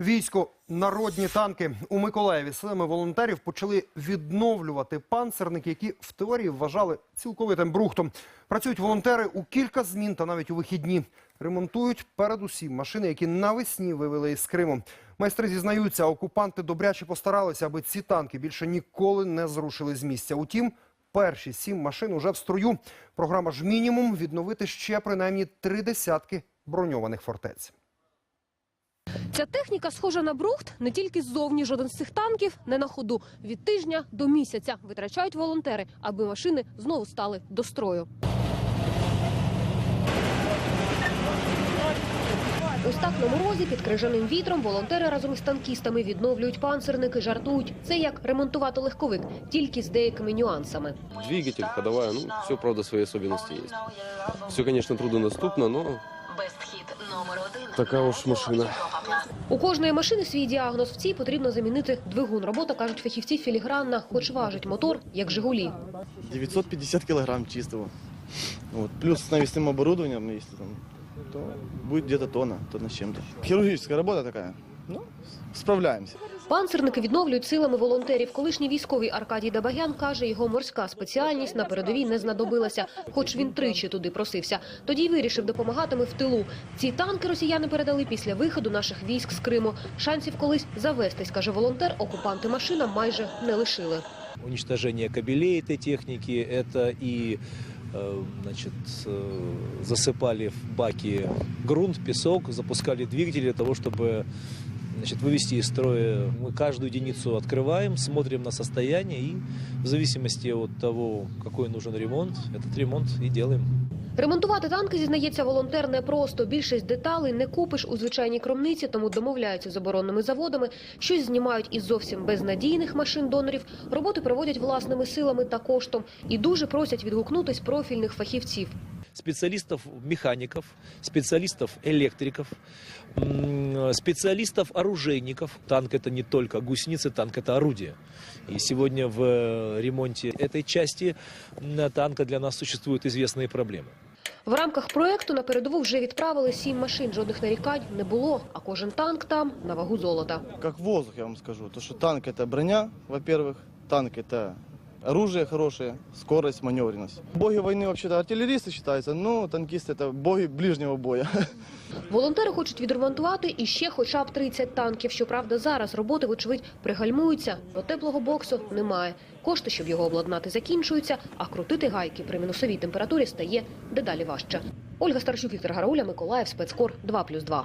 Військо народні танки у Миколаєві силами волонтерів почали відновлювати панцерники, які в теорії вважали цілковитим брухтом. Працюють волонтери у кілька змін та навіть у вихідні. Ремонтують передусім машини, які навесні вивели із Криму. Майстри зізнаються, окупанти добряче постаралися, аби ці танки більше ніколи не зрушили з місця. Утім, перші сім машин уже в строю. Програма ж мінімум відновити ще принаймні три десятки броньованих фортець. Ця техніка схожа на брухт не тільки ззовні. Жоден з цих танків не на ходу. Від тижня до місяця витрачають волонтери, аби машини знову стали до строю. Ось так на морозі під крижаним вітром волонтери разом із танкістами відновлюють панцирники, жартують. Це як ремонтувати легковик, тільки з деякими нюансами. Двигатель, ходовая, ну, все, правда, свои особенности есть. Все, конечно, труднодоступно, но Бестхід номер один. Така уж машина. У кожної машини свій діагноз. В цій потрібно замінити двигун. Робота кажуть фахівці філігранна, хоч важить мотор, як Жигулі. 950 кілограм чистого. От. Плюс з навісним оборудованням, там, то буде где-то тонна, тонна з чим-то. Хірургічна робота такая. Ну, справляемся. Панцирники відновлюють силами волонтерів. Колишній військовий Аркадій Дабагян каже, його морська спеціальність на передовій не знадобилася, хоч він тричі туди просився. Тоді й вирішив допомагатиме в тилу. Ці танки росіяни передали після виходу наших військ з Криму. Шансів колись завестись, каже волонтер, окупанти машинам майже не лишили. уничтожение кабелей этой техники, это и э, значит, э, засыпали в баки грунт, песок, запускали двигатели для того, чтобы значит, вывести из строя. Мы каждую единицу открываем, смотрим на состояние и в зависимости от того, какой нужен ремонт, этот ремонт и делаем. Ремонтувати танки, зізнається волонтер, непросто. Більшість деталей не купиш у звичайній кромниці, тому домовляються з оборонними заводами. Щось знімають із зовсім безнадійних машин-донорів. Роботи проводять власними силами та коштом. І дуже просять відгукнутись профільних фахівців. специалистов-механиков, специалистов-электриков, м, специалистов-оружейников. Танк это не только гусеницы, танк это орудие. И сегодня в э, ремонте этой части м, танка для нас существуют известные проблемы. В рамках проекту на передову вже відправили сім машин. Жодних нарікань не було. А кожен танк там на вагу золота. Как воздух, я вам скажу. То, что танк это броня, во-первых. Танк это оружие хорошее, скорость, маневренность. Боги войны вообще-то артиллеристы считаются, но танкисты это боги ближнего боя. Волонтери хочуть відремонтувати і ще хоча б 30 танків. Щоправда, зараз роботи, вочевидь, пригальмуються, бо теплого боксу немає. Кошти, щоб його обладнати, закінчуються, а крутити гайки при мінусовій температурі стає дедалі важче. Ольга Старчук, Віктор Гарауля, Миколаїв, спецкор 2+,2.